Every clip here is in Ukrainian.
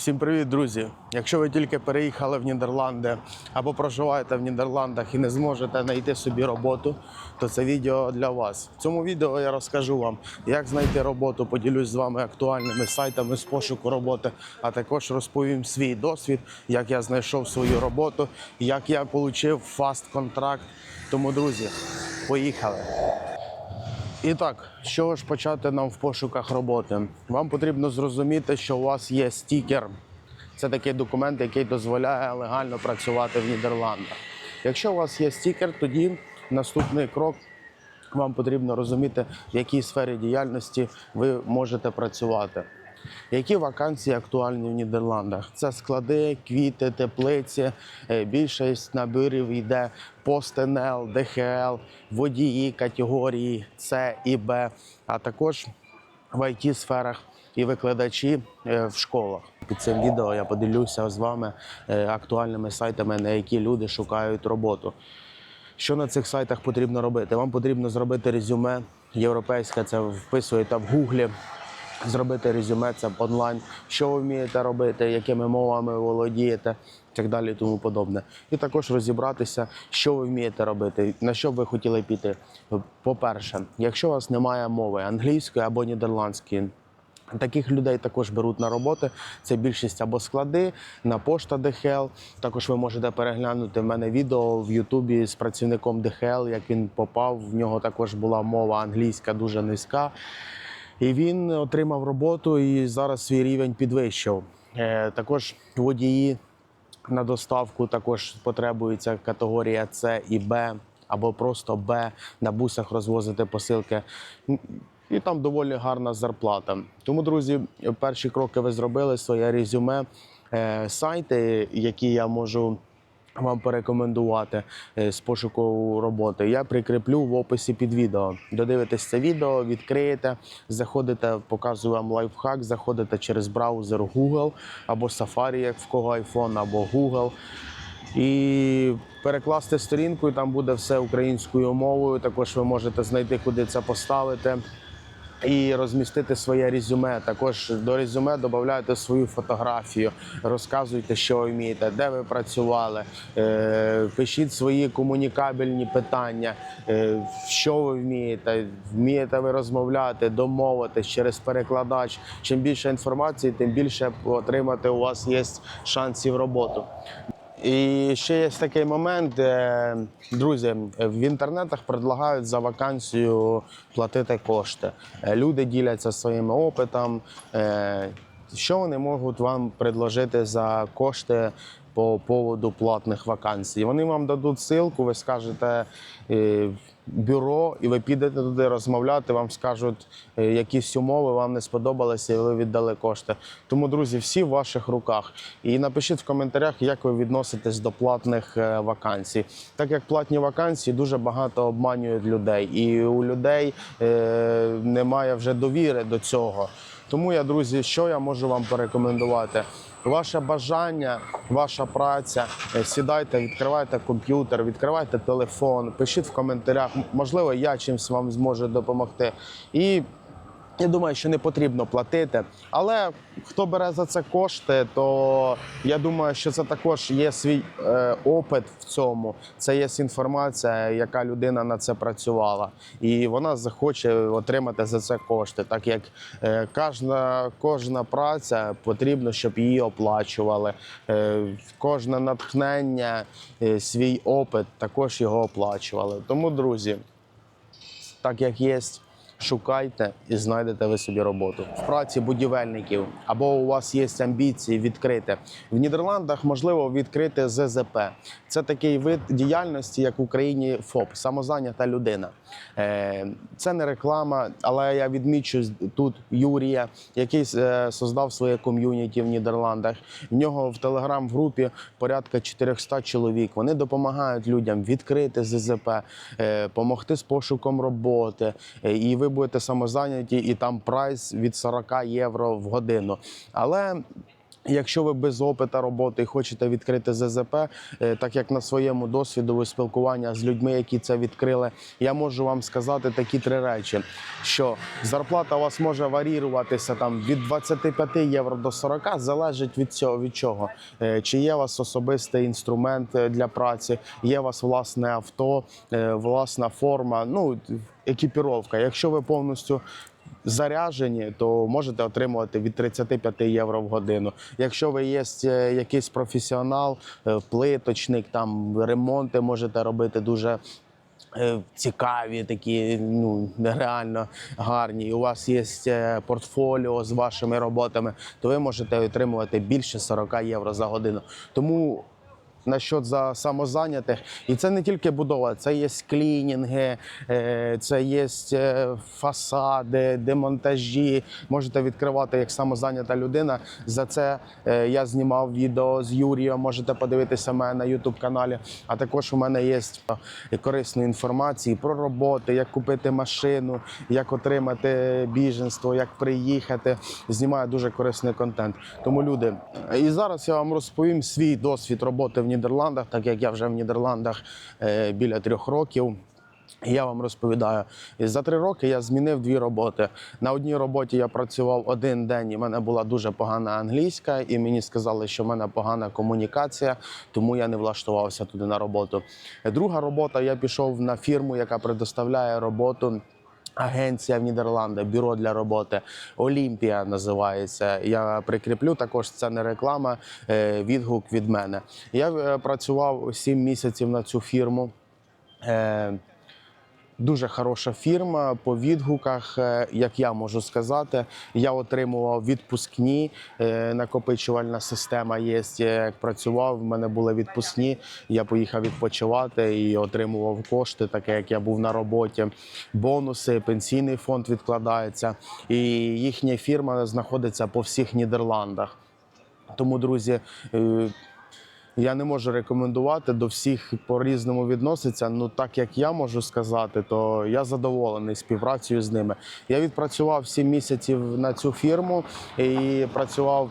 Всім привіт, друзі! Якщо ви тільки переїхали в Нідерланди або проживаєте в Нідерландах і не зможете знайти собі роботу, то це відео для вас. В цьому відео я розкажу вам, як знайти роботу, поділюсь з вами актуальними сайтами з пошуку роботи, а також розповім свій досвід, як я знайшов свою роботу, як я отримав фаст контракт. Тому, друзі, поїхали! І так, з чого ж почати нам в пошуках роботи? Вам потрібно зрозуміти, що у вас є стікер. Це такий документ, який дозволяє легально працювати в Нідерландах. Якщо у вас є стікер, тоді наступний крок вам потрібно розуміти, в якій сфері діяльності ви можете працювати. Які вакансії актуальні в Нідерландах? Це склади, квіти, теплиці. Е, Більшість наборів йде пост-НЛ, ДХЛ, водії категорії С і Б, а також в it сферах і викладачі е, в школах. Під цим відео я поділюся з вами е, актуальними сайтами, на які люди шукають роботу. Що на цих сайтах потрібно робити? Вам потрібно зробити резюме європейське, це вписуєте в Гуглі. Зробити резюме це онлайн, що ви вмієте робити, якими мовами володієте, і так далі, і тому подобне. І також розібратися, що ви вмієте робити, на що ви хотіли піти. По-перше, якщо у вас немає мови англійської або нідерландської, Таких людей також беруть на роботи. Це більшість або склади на пошта ДХЛ. Також ви можете переглянути в мене відео в Ютубі з працівником ДХЛ, як він попав. В нього також була мова англійська дуже низька. І він отримав роботу і зараз свій рівень підвищив. Е, Також водії на доставку також потребується категорія С і Б, або просто Б на бусах розвозити посилки. І там доволі гарна зарплата. Тому, друзі, перші кроки ви зробили своє резюме, Е, сайти, які я можу вам порекомендувати е, з пошуку роботи. Я прикріплю в описі під відео. Додивитесь це відео, відкриєте, заходите, показую вам лайфхак, заходите через браузер Google або Safari, як в кого iPhone, або Google. І перекласти сторінку, і там буде все українською мовою. Також ви можете знайти, куди це поставити. І розмістити своє резюме. Також до резюме додайте свою фотографію, розказуйте, що вмієте, де ви працювали, е, пишіть свої комунікабельні питання, е, що ви вмієте, вмієте ви розмовляти, домовитись через перекладач. Чим більше інформації, тим більше отримати у вас є шансів роботу. І ще є такий момент, де, друзі, в інтернетах предлагають за вакансію платити кошти. Е, Люди діляться своїм опитом. Е, Що вони можуть вам предложити за кошти по поводу платних вакансій? Вони вам дадуть ссылку, ви скажете е, бюро, і ви підете туди розмовляти, вам скажуть е, якісь умови, вам не сподобалися, і ви віддали кошти. Тому, друзі, всі в ваших руках. І напишіть в коментарях, як ви відноситесь до платних е, вакансій. Так як платні вакансії дуже багато обманюють людей, і у людей немає вже довіри до цього. Тому я, друзі, що я можу вам порекомендувати? Ваше бажання, ваша праця. Е, Сідайте, відкривайте комп'ютер, відкривайте телефон, пишіть в коментарях. Можливо, я чимось вам зможу допомогти. І я думаю, що не потрібно платити. Але хто бере за це кошти, то я думаю, що це також є свій е, опит в цьому. Це є інформація, яка людина на це працювала, і вона захоче отримати за це кошти, так як е, кожна, кожна праця потрібно, щоб її оплачували. Е, кожне натхнення, е, свій опит також його оплачували. Тому, друзі, так як є. Шукайте і знайдете ви собі роботу в праці будівельників або у вас є амбіції відкрити в Нідерландах. Можливо відкрити ЗЗП. Це такий вид діяльності, як в Україні ФОП, самозайнята людина. Е, Це не реклама, але я відмічу тут Юрія, який е, создав своє ком'юніті в Нідерландах. В нього в телеграм-групі порядка 400 чоловік. Вони допомагають людям відкрити ЗЗП, допомогти з пошуком роботи. Е, І ви будете самозайняті, і там прайс від 40 євро в годину. Але Якщо ви без опиту роботи і хочете відкрити ЗЗП, е, так як на своєму досвіду ви спілкування з людьми, які це відкрили, я можу вам сказати такі три речі: що зарплата у вас може варіруватися там від 25 євро до 40, залежить від цього від чого. Е, Чи є у вас особистий інструмент е, для праці, є у вас власне авто, власна форма, ну екіпіровка. Якщо ви повністю заряжені, то можете отримувати від 35 євро в годину. Якщо ви є е, якийсь професіонал, е, плиточник, там ремонти можете робити дуже. е, Цікаві, такі ну нереально гарні. У вас є портфоліо з вашими роботами, то ви можете отримувати більше 40 євро за годину. Тому насчет за самозайнятих, і це не тільки будова, це є клінінги, е, це є е, фасади, демонтажі. Можете відкривати як самозайнята людина. За це е, я знімав відео з Юрієм. Можете подивитися мене на Ютуб каналі. А також у мене є корисної інформації про роботи, як купити машину, як отримати біженство, як приїхати. Знімаю дуже корисний контент. Тому люди, і зараз я вам розповім свій досвід роботи в Нідерландах, так як я вже в Нідерландах е, біля трьох років. Я вам розповідаю, за три роки я змінив дві роботи. На одній роботі я працював один день, і в мене була дуже погана англійська, і мені сказали, що в мене погана комунікація, тому я не влаштувався туди на роботу. Друга робота я пішов на фірму, яка предоставляє роботу. Агенція в Нідерландах, бюро для роботи Олімпія називається. Я прикріплю також це не реклама, е, відгук від мене. Я е, працював 7 місяців на цю фірму. Е, Дуже хороша фірма по відгуках, е, як я можу сказати. Я отримував відпускні. е, Накопичувальна система є. Як працював, в мене були відпускні. Я поїхав відпочивати і отримував кошти, таке як я був на роботі. Бонуси, пенсійний фонд відкладається. І їхня фірма знаходиться по всіх Нідерландах. Тому, друзі, е, я не можу рекомендувати до всіх по-різному відноситься. Ну так як я можу сказати, то я задоволений співпрацею з ними. Я відпрацював 7 місяців на цю фірму і працював.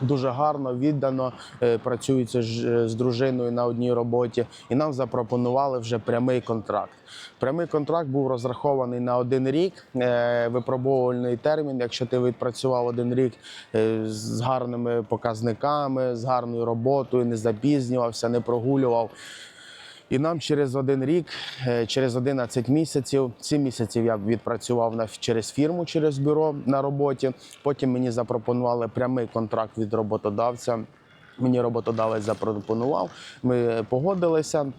Дуже гарно, віддано е, працюється з дружиною на одній роботі, і нам запропонували вже прямий контракт. Прямий контракт був розрахований на один рік, е, випробовувальний термін. Якщо ти відпрацював один рік е, з гарними показниками, з гарною роботою, не запізнювався, не прогулював. І нам через один рік, е, через 11 місяців, 7 місяців я відпрацював на через фірму, через бюро на роботі. Потім мені запропонували прямий контракт від роботодавця. Мені роботодавець запропонував. Ми погодилися.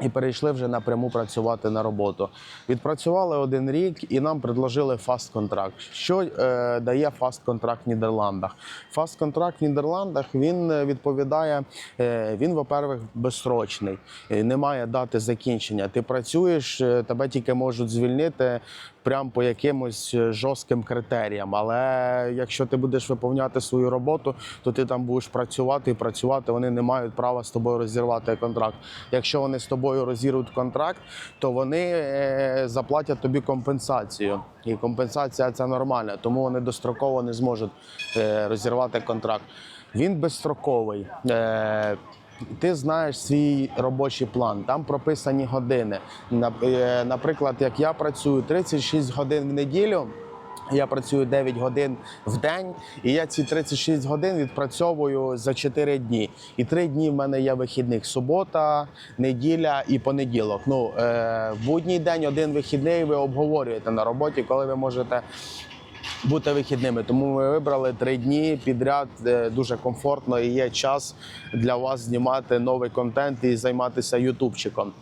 І перейшли вже напряму працювати на роботу. Відпрацювали один рік і нам предложили фаст контракт. Що е, дає фаст контракт в Нідерландах? Фаст контракт в Нідерландах він е, відповідає. Е, він, во-первых, безсрочний, Е, немає дати закінчення. Ти працюєш, е, тебе тільки можуть звільнити прямо по якимось жорстким критеріям. Але якщо ти будеш виповняти свою роботу, то ти там будеш працювати і працювати. Вони не мають права з тобою розірвати контракт. Якщо вони з тобою розірвуть контракт, то вони е, заплатять тобі компенсацію. І компенсація це нормально, тому вони достроково не зможуть е, розірвати контракт. Він безстроковий. Е, ти знаєш свій робочий план, там прописані години. Наприклад, як я працюю 36 годин в неділю. Я працюю 9 годин в день, і я ці 36 годин відпрацьовую за 4 дні. І 3 дні в мене є вихідних: субота, неділя і понеділок. Ну е, будній день один вихідний ви обговорюєте на роботі, коли ви можете бути вихідними. Тому ми вибрали три дні підряд е, дуже комфортно і є час для вас знімати новий контент і займатися ютубчиком.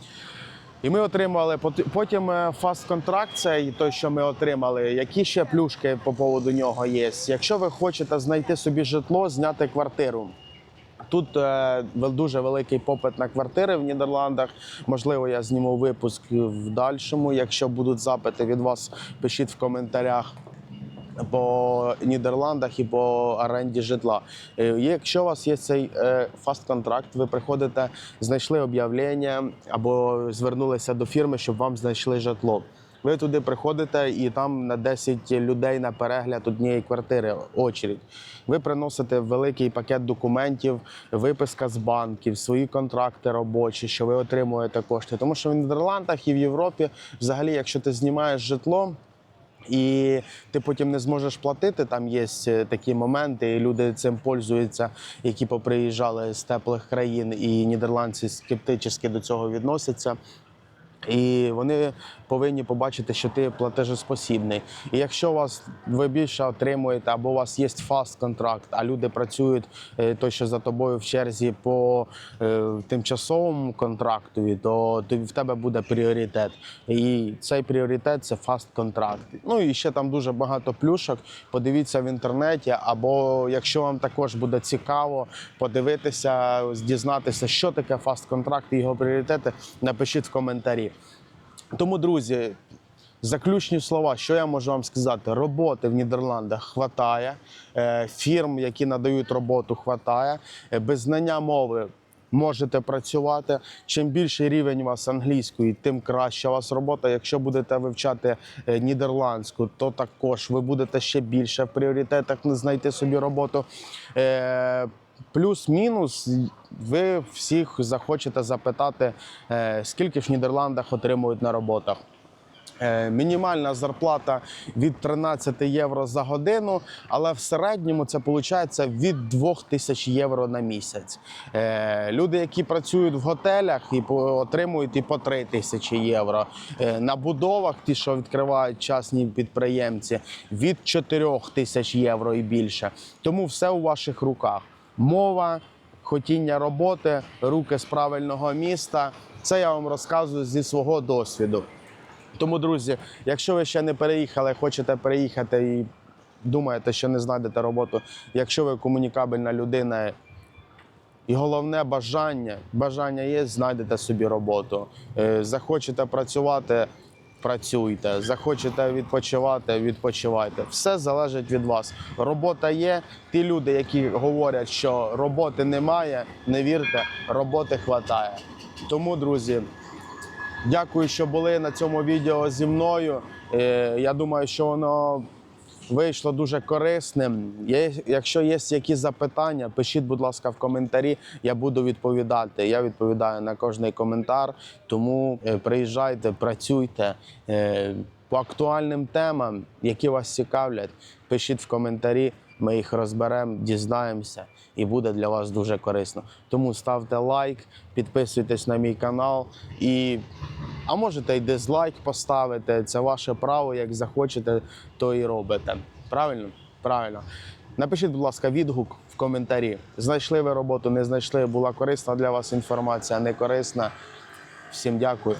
І ми отримали потім фаст контракт, цей той, що ми отримали. Які ще плюшки по поводу нього є? Якщо ви хочете знайти собі житло, зняти квартиру. Тут е, дуже великий попит на квартири в Нідерландах. Можливо, я зніму випуск в дальшому. Якщо будуть запити від вас, пишіть в коментарях по Нідерландах і по оренді житла. Е, Якщо у вас є цей е, фаст контракт, ви приходите, знайшли об'явлення або звернулися до фірми, щоб вам знайшли житло. Ви туди приходите і там на 10 людей на перегляд однієї квартири очередь. Ви приносите великий пакет документів, виписка з банків, свої контракти робочі, що ви отримуєте кошти. Тому що в Нідерландах і в Європі, взагалі, якщо ти знімаєш житло. І ти потім не зможеш платити. Там є е, такі моменти, і люди цим пользуються, які поприїжджали з теплих країн, і нідерландці скептично до цього відносяться. І вони повинні побачити, що ти платежеспосібний. І якщо вас ви більше отримуєте, або у вас є фаст контракт, а люди працюють е, той, що за тобою в черзі по е, тимчасовому контрактові, то в тебе буде пріоритет. І цей пріоритет це фаст контракт. Ну і ще там дуже багато плюшок. Подивіться в інтернеті, або якщо вам також буде цікаво подивитися, дізнатися, що таке фаст контракт і його пріоритети, напишіть в коментарі. Тому, друзі, заключні слова, що я можу вам сказати? Роботи в Нідерландах хватає, е, фірм, які надають роботу, хватає. Е, Без знання мови можете працювати. Чим більший рівень у вас англійської, тим краще у вас робота. Якщо будете вивчати е, нідерландську, то також ви будете ще більше в пріоритетах знайти собі роботу. Плюс-мінус, ви всіх захочете запитати, е, скільки в Нідерландах отримують на роботах. Е, Мінімальна зарплата від 13 євро за годину, але в середньому це виходить від 2 тисяч євро на місяць. Е, Люди, які працюють в готелях, і отримують і по 3 тисячі євро. На будовах, ті, що відкривають частні підприємці, від 4 тисяч євро і більше. Тому все у ваших руках. Мова, хотіння роботи, руки з правильного міста. Це я вам розказую зі свого досвіду. Тому, друзі, якщо ви ще не переїхали, хочете переїхати і думаєте, що не знайдете роботу, якщо ви комунікабельна людина, і головне бажання, бажання є, знайдете собі роботу. Е, Захочете працювати, працюйте. Захочете відпочивати, відпочивайте. Все залежить від вас. Робота є. Ті люди, які говорять, що роботи немає, не вірте, роботи хватає. Тому, друзі, Дякую, що були на цьому відео зі мною. Е, Я думаю, що воно вийшло дуже корисним. Якщо є якісь запитання, пишіть, будь ласка, в коментарі. Я буду відповідати. Я відповідаю на кожний коментар. Тому е, приїжджайте, працюйте. Е, По актуальним темам, які вас цікавлять, пишіть в коментарі. Ми їх розберемо, дізнаємося, і буде для вас дуже корисно. Тому ставте лайк, підписуйтесь на мій канал і. А можете й дизлайк поставити. Це ваше право, як захочете, то і робите. Правильно? Правильно. Напишіть, будь ласка, відгук в коментарі. Знайшли ви роботу, не знайшли, була корисна для вас інформація, не корисна. Всім дякую.